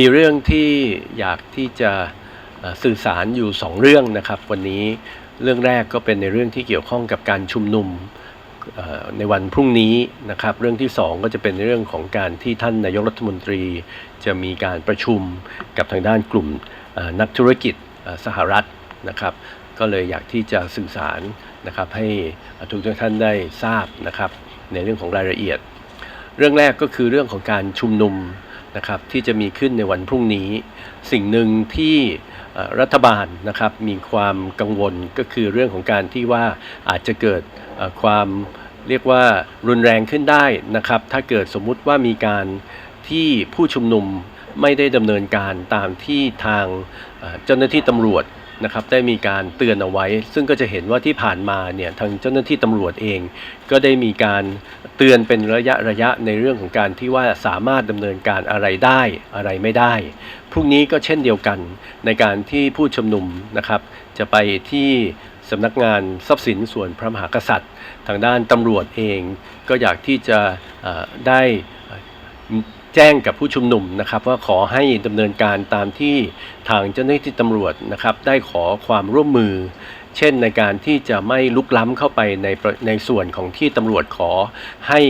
มีเรื่องที่อยากที่จะสื่อสารอยู่สองเรื่องนะครับ วันนี้เรื่องแรกก็เป็นในเรื่องที่เกี่ยวข้องกับการชุมนุมในวันพรุ่งนี้นะครับ เรื่องที่สองก็จะเป็นเรื่องของการที่ท่านนายกรัฐมนตรี จะมีการประชุมกับทางด้านกลุ่มนักธุรกิจสหรัฐนะครับ ก็เลยอยากที่จะสื่อสารนะครับให้ทุกท่านได้ทราบนะครับในเรื่องของรายละเอียด เรื่องแรกก็คือเรื่องของการชุมนุม นะครับที่จะมีขึ้นในวันพรุ่งนี้ สิ่งหนึ่งที่รัฐบาลนะครับมีความกังวลก็คือเรื่องของการที่ว่าอาจจะเกิดความเรียกว่ารุนแรงขึ้นได้นะครับถ้าเกิดสมมุติว่ามีการที่ผู้ชุมนุมไม่ได้ดำเนินการตามที่ทางเจ้าหน้าที่ตำรวจ นะครับได้มีการเตือนเอาไว้ ซึ่งก็จะเห็นว่าที่ผ่านมาเนี่ยทางเจ้าหน้าที่ตำรวจเอง ก็ได้มีการเตือนเป็นระยะระยะในเรื่องของการที่ว่าสามารถดำเนินการอะไรได้อะไรไม่ได้ พรุ่งนี้ก็เช่นเดียวกันในการที่ผู้ชุมนุมนะครับจะไปที่สำนักงานทรัพย์สินส่วนพระมหากษัตริย์ ทางด้านตำรวจเอง ก็อยากที่จะได้ แจ้งกับผู้ชุมนุมนะครับว่าขอให้ดำเนินการตามที่ทางเจ้าหน้าที่ตำรวจนะครับได้ขอความร่วมมือ เช่นในการที่จะไม่ลุกล้ำเข้าไปในในส่วนของที่ตำรวจขอให้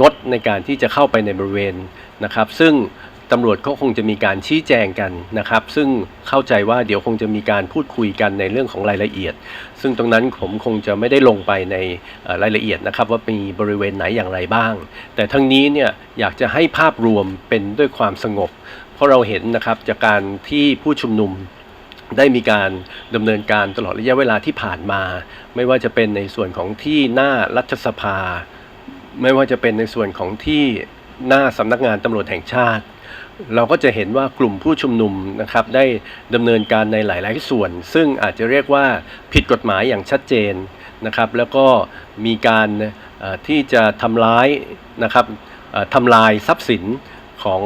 งดในการที่จะเข้าไปในบริเวณนะครับ ซึ่ง ตำรวจก็คงจะมีการชี้แจงกันนะครับ ซึ่งเข้าใจว่าเดี๋ยวคงจะมีการพูดคุยกันในเรื่องของรายละเอียด ซึ่งตรงนั้นผมคงจะไม่ได้ลงไปในรายละเอียดนะครับ ว่ามีบริเวณไหนอย่างไรบ้าง แต่ทั้งนี้เนี่ยอยากจะให้ภาพรวมเป็นด้วยความสงบ เพราะเราเห็นนะครับจากการที่ผู้ชุมนุมได้มีการดำเนินการตลอดระยะเวลาที่ผ่านมา ไม่ว่าจะเป็นในส่วนของที่หน้ารัฐสภา ไม่ว่าจะเป็นในส่วนของที่หน้าสำนักงานตำรวจแห่งชาติ เราก็จะเห็นว่ากลุ่มผู้ชุมนุมนะครับได้ดำเนินการในหลาย ๆ ส่วน ซึ่งอาจจะเรียกว่าผิดกฎหมายอย่างชัดเจนนะครับ แล้วก็มีการที่จะทำร้ายนะครับทำลายทรัพย์สินของ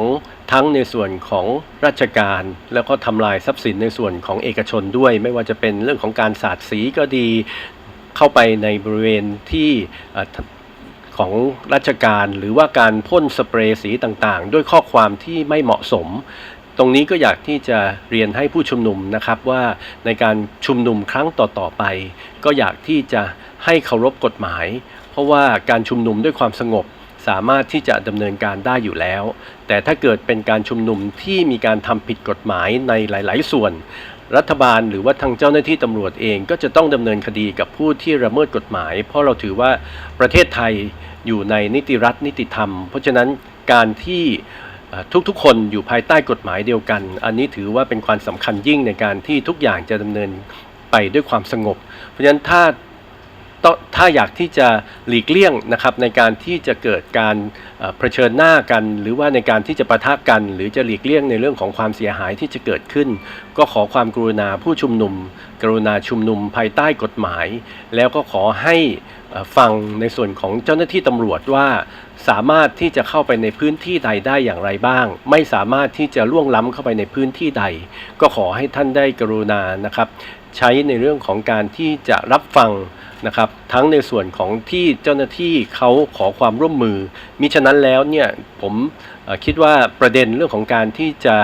ทั้งในส่วนของราชการ แล้วก็ทำลายทรัพย์สินในส่วนของเอกชนด้วย ไม่ว่าจะเป็นเรื่องของการสาดสีก็ดีเข้าไปในบริเวณที่ ของราชการหรือว่าการพ่นสเปรย์สีต่างๆ ด้วยข้อความที่ไม่เหมาะสม ตรงนี้ก็อยากที่จะเรียนให้ผู้ชุมนุมนะครับว่าในการชุมนุมครั้งต่อๆไป ก็อยากที่จะให้เคารพกฎหมาย เพราะว่าการชุมนุมด้วยความสงบสามารถที่จะดำเนินการได้อยู่แล้ว แต่ถ้าเกิดเป็นการชุมนุมที่มีการทำผิดกฎหมายในหลาย ๆ ส่วน รัฐบาลหรือว่าทางเจ้าหน้าที่ตำรวจเองก็จะต้องดำเนินคดีกับผู้ที่ละเมิดกฎหมาย เพราะเราถือว่าประเทศไทยอยู่ในนิติรัฐนิติธรรม เพราะฉะนั้นการที่ทุกๆ คนอยู่ภายใต้กฎหมายเดียวกัน อันนี้ถือว่าเป็นความสำคัญยิ่งในการที่ทุกอย่างจะดำเนินไปด้วยความสงบ เพราะฉะนั้นถ้า ถ้าอยากที่จะหลีกเลี่ยงนะครับในการที่จะเกิดการเผชิญหน้ากัน หรือว่าในการที่จะประทะกัน หรือจะหลีกเลี่ยงในเรื่องของความเสียหายที่จะเกิดขึ้น ก็ขอความกรุณาผู้ชุมนุม กรุณาชุมนุมภายใต้กฎหมาย แล้วก็ขอให้ฟังในส่วนของเจ้าหน้าที่ตำรวจว่าสามารถที่จะเข้าไปในพื้นที่ใดได้อย่างไรบ้าง ไม่สามารถที่จะล่วงล้ำเข้าไปในพื้นที่ใด ก็ขอให้ท่านได้กรุณานะครับ ใช้ในเรื่องของการที่จะรับฟังนะครับทั้งในส่วนของที่เจ้าหน้าที่เขาขอความร่วมมือ มิฉะนั้นแล้วเนี่ยผมคิดว่าประเด็นเรื่องของการที่จะ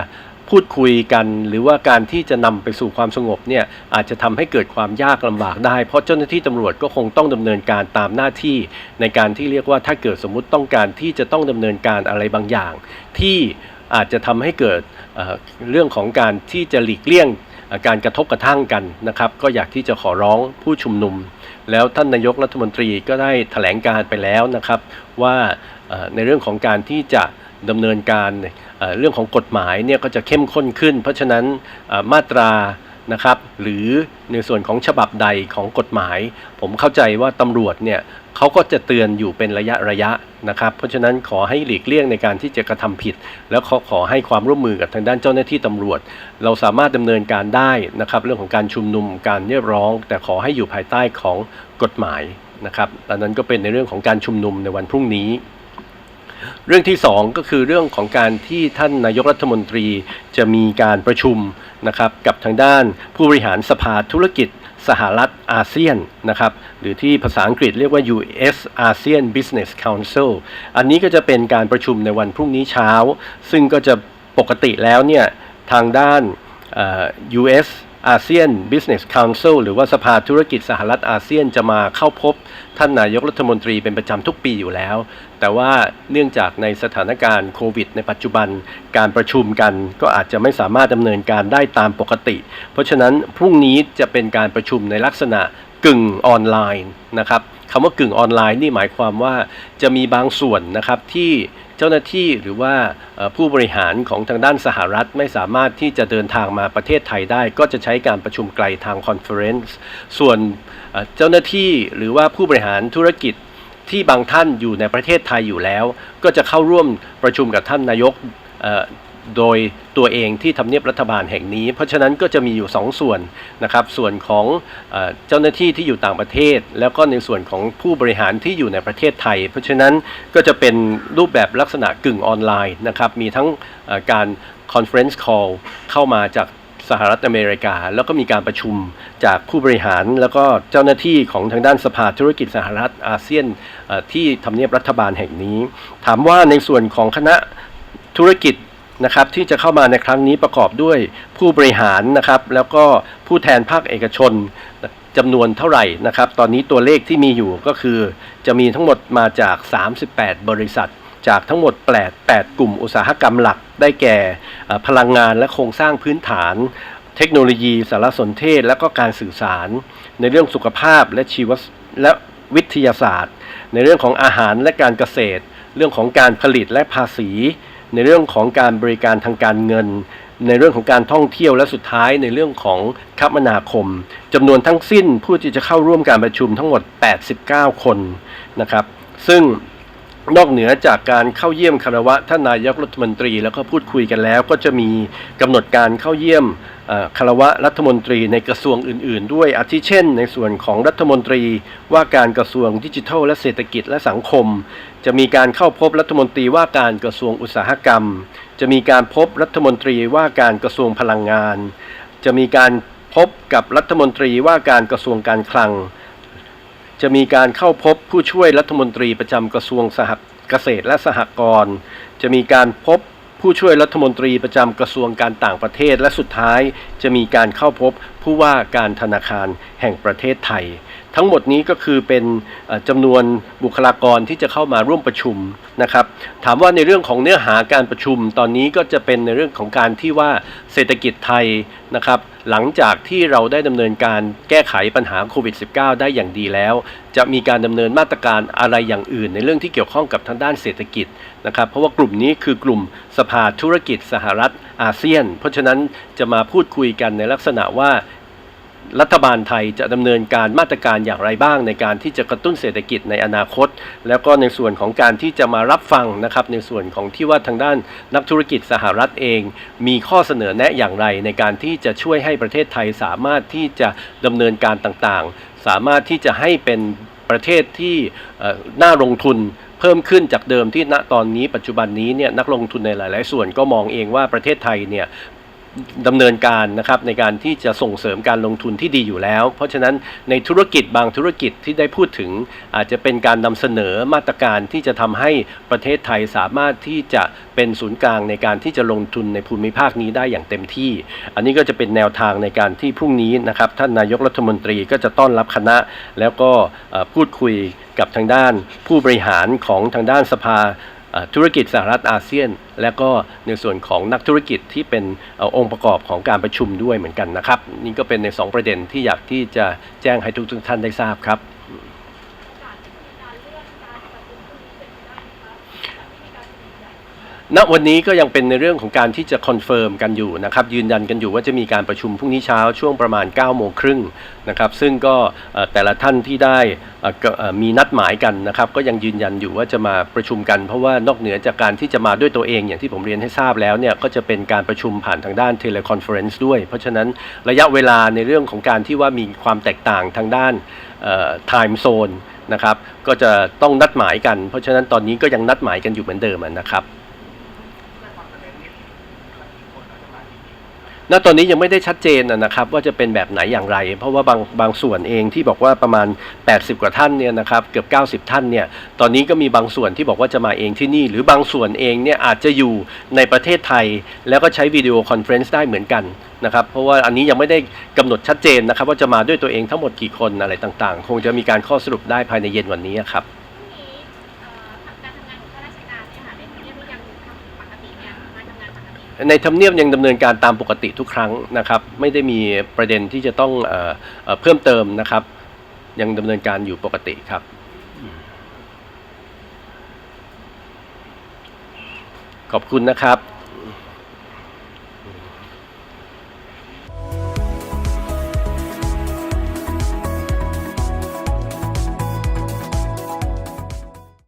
พูดคุยกันหรือว่าการที่จะนำไปสู่ความสงบเนี่ยอาจจะทำให้เกิดความยากลำบากได้ เพราะเจ้าหน้าที่ตำรวจก็คงต้องดำเนินการตามหน้าที่ ในการที่เรียกว่าถ้าเกิดสมมุติต้องการที่จะต้องดำเนินการอะไรบางอย่าง ที่อาจจะทำให้เกิดเรื่องของการที่จะหลีกเลี่ยง การกระทบกระทั่งกันนะครับ ก็อยากที่จะขอร้องผู้ชุมนุม แล้วท่านนายกรัฐมนตรีก็ได้แถลงการไปแล้วนะครับ ว่าในเรื่องของการที่จะดำเนินการเรื่องของกฎหมายเนี่ยก็จะเข้มข้นขึ้น เพราะฉะนั้นมาตรา นะครับ หรือในส่วนของฉบับใดของกฎหมาย ผมเข้าใจว่าตำรวจเนี่ยเขาก็จะเตือนอยู่เป็นระยะระยะนะครับ เพราะฉะนั้นขอให้หลีกเลี่ยงในการที่จะกระทำผิด แล้วขอขอให้ความร่วมมือกับทางด้านเจ้าหน้าที่ตำรวจ เราสามารถดำเนินการได้นะครับ เรื่องของการชุมนุมการเรียกร้อง แต่ขอให้อยู่ภายใต้ของกฎหมายนะครับอันนั้นก็เป็นในเรื่องของการชุมนุมในวันพรุ่งนี้ เรื่องที่สองก็คือเรื่องของการที่ท่านนายกรัฐมนตรีจะมีการประชุมนะครับกับทางด้านผู้บริหารสภาธุรกิจสหรัฐอาเซียนนะครับหรือที่ภาษาอังกฤษเรียกว่า US ASEAN Business Council อันนี้ก็จะเป็นการประชุมในวันพรุ่งนี้เช้า ซึ่งก็จะปกติแล้วเนี่ยทางด้านเอ่อ US ASEAN Business Council หรือว่าสภาธุรกิจสหรัฐอาเซียนจะมาเข้าพบท่านนายกรัฐมนตรีเป็นประจำทุกปีอยู่แล้ว แต่ว่าเนื่องจากในสถานการณ์โควิด ในปัจจุบันการประชุมกันก็อาจจะไม่สามารถดำเนินการได้ตามปกติ เพราะฉะนั้นพรุ่งนี้จะเป็นการประชุมในลักษณะกึ่งออนไลน์นะครับคำว่ากึ่งออนไลน์นี่หมายความว่าจะมีบางส่วนนะครับที่ เจ้าหน้าที่หรือว่าผู้บริหารของทางด้านสหรัฐไม่สามารถที่จะเดินทางมาประเทศไทยได้ ก็จะใช้การประชุมไกลทางคอนเฟอเรนซ์ส่วนเจ้าหน้าที่หรือว่าผู้บริหารธุรกิจที่บางท่านอยู่ในประเทศไทยอยู่แล้ว ก็จะเข้าร่วมประชุมกับท่านนายก โดยตัวเองที่ทำเนียบรัฐบาลแห่งนี้ เพราะฉะนั้นก็จะมีอยู่สองส่วนนะครับส่วนของเจ้าหน้าที่ที่อยู่ต่างประเทศ แล้วก็ในส่วนของผู้บริหารที่อยู่ในประเทศไทย เพราะฉะนั้นก็จะเป็นรูปแบบลักษณะกึ่งออนไลน์นะครับมีทั้งการ conference call เข้ามาจากสหรัฐอเมริกา แล้วก็มีการประชุมจากผู้บริหาร แล้วก็เจ้าหน้าที่ของทางด้านสภาธุรกิจสหรัฐอาเซียนที่ทำเนียบรัฐบาลแห่งนี้ ถามว่าในส่วนของคณะธุรกิจ นะครับที่จะเข้ามาในครั้งนี้ประกอบด้วยผู้บริหารนะครับแล้วก็ผู้แทนภาคเอกชนจำนวนเท่าไหร่นะครับ ตอนนี้ตัวเลขที่มีอยู่ก็คือ จะมีทั้งหมดมาจาก 38 บริษัท จากทั้งหมด 8 8 กลุ่มอุตสาหกรรมหลัก ได้แก่พลังงานและโครงสร้างพื้นฐาน เทคโนโลยี สารสนเทศ และก็การสื่อสาร ในเรื่องสุขภาพและชีวและวิทยาศาสตร์ ในเรื่องของอาหารและการเกษตร เรื่องของการผลิตและภาษี ในเรื่องของการบริการทางการเงิน ในเรื่องของการท่องเที่ยวและสุดท้ายในเรื่องของคมนาคมจำนวนทั้งสิ้นผู้ที่จะเข้าร่วมการประชุมทั้งหมด 89 คนนะครับซึ่งนอกเหนือจากการเข้าเยี่ยมคารวะท่านนายกรัฐมนตรีแล้วก็พูดคุยกันแล้ว ก็จะมีกำหนดการเข้าเยี่ยมคารวะรัฐมนตรีในกระทรวงอื่น ๆ ด้วยอาทิเช่น ในส่วนของรัฐมนตรีว่าการกระทรวงดิจิทัล และเศรษฐกิจและสังคม จะมีการเข้าพบรัฐมนตรีว่าการกระทรวงอุตสาหกรรม จะมีการพบรัฐมนตรีว่าการกระทรวงพลังงาน จะมีการพบกับรัฐมนตรีว่าการกระทรวงการคลัง จะมีการเข้าพบผู้ช่วยรัฐมนตรีประจำกระทรวงสหเกษตรและสหกรณ์ จะมีการพบผู้ช่วยรัฐมนตรีประจำกระทรวงการต่างประเทศและสุดท้าย จะมีการเข้าพบผู้ว่าการธนาคารแห่งประเทศไทย ทั้งหมดนี้ก็คือเป็นจำนวนบุคลากรที่จะเข้ามาร่วมประชุมนะครับถามว่าในเรื่องของเนื้อหาการประชุมตอนนี้ก็จะเป็นในเรื่องของการที่ว่าเศรษฐกิจไทยนะครับหลังจากที่เราได้ดำเนินการแก้ไขปัญหาโควิด -19 ได้อย่างดีแล้ว จะมีการดำเนินมาตรการอะไรอย่างอื่น ในเรื่องที่เกี่ยวข้องกับทางด้านเศรษฐกิจนะครับเพราะว่ากลุ่มนี้คือกลุ่มสภาธุรกิจสหรัฐอาเซียน เพราะฉะนั้นจะมาพูดคุยกันในลักษณะว่า รัฐบาลไทยจะดำเนินการมาตรการอย่างไรบ้าง ในการที่จะกระตุ้นเศรษฐกิจในอนาคต แล้วก็ในส่วนของการที่จะมารับฟังนะครับในส่วนของที่ว่าทางด้านนักธุรกิจสหรัฐเอง มีข้อเสนอแนะอย่างไร ในการที่จะช่วยให้ประเทศไทยสามารถที่จะดำเนินการต่างๆ สามารถที่จะให้เป็นประเทศที่น่าลงทุนเพิ่มขึ้นจากเดิมที่ณตอนนี้ปัจจุบันนี้เนี่ยนักลงทุนในหลาย ๆ ส่วนก็มองเองว่าประเทศไทยเนี่ย ดำเนินการนะครับในการที่จะส่งเสริมการลงทุนที่ดีอยู่แล้ว เพราะฉะนั้นในธุรกิจบางธุรกิจที่ได้พูดถึง อาจจะเป็นการนำเสนอมาตรการที่จะทำให้ประเทศไทยสามารถที่จะเป็นศูนย์กลางในการที่จะลงทุนในภูมิภาคนี้ได้อย่างเต็มที่ อันนี้ก็จะเป็นแนวทางในการที่พรุ่งนี้นะครับท่านนายกรัฐมนตรีก็จะต้อนรับคณะ แล้วก็พูดคุยกับทางด้านผู้บริหารของทางด้านสภา ธุรกิจสหรัฐอาเซียน และก็ในส่วนของนักธุรกิจที่เป็นอองค์ประกอบของการประชุมด้วยเหมือนกันนะครับ นี่ก็เป็นใน 2 ประเด็นที่อยากที่จะแจ้งให้ทุกท่านได้ทราบครับ ณวันนี้ก็ยังเป็นในเรื่องของการที่จะคอนเฟิร์มกันอยู่นะครับยืนยันกันอยู่ว่าจะมีการประชุมพรุ่งนี้เช้าช่วงประมาณ9โมงครึ่งนะครับซึ่งก็แต่ละท่านที่ได้มีนัดหมายกันนะครับก็ยังยืนยันอยู่ว่าจะมาประชุมกัน เพราะว่านอกเหนือจากการที่จะมาด้วยตัวเองอย่างที่ผมเรียนให้ทราบแล้วเนี่ยก็จะเป็นการประชุมผ่านทางด้านเทเลคอนเฟอเรนซ์ด้วย เพราะฉะนั้นระยะเวลาในเรื่องของการที่ว่ามีความแตกต่างทางด้านไทม์โซนนะครับก็จะต้องนัดหมายกัน เพราะฉะนั้นตอนนี้ก็ยังนัดหมายกันอยู่เหมือนเดิมนะครับ ณตอนนี้ยังไม่ได้ชัดเจนนะครับว่าจะเป็นแบบไหนอย่างไร เพราะว่าบางบางส่วนเองที่บอกว่าประมาณ 80 กว่าท่านเนี่ยนะครับเกือบ 90 ท่านเนี่ยตอนนี้ก็มีบางส่วนที่บอกว่าจะมาเองที่นี่ หรือบางส่วนเองเนี่ยอาจจะอยู่ในประเทศไทย แล้วก็ใช้วิดีโอคอนเฟรนซ์ได้เหมือนกันนะครับเพราะว่าอันนี้ยังไม่ได้กำหนดชัดเจนนะครับว่าจะมาด้วยตัวเองทั้งหมดกี่คนอะไรต่างๆ คงจะมีการข้อสรุปได้ภายในเย็นวันนี้ครับ ในทำเนียบยังดำเนินการตามปกติทุกครั้งนะครับ ไม่ได้มีประเด็นที่จะต้องเออเออเพิ่มเติมนะครับ ยังดำเนินการอยู่ปกติครับ ขอบคุณนะครับ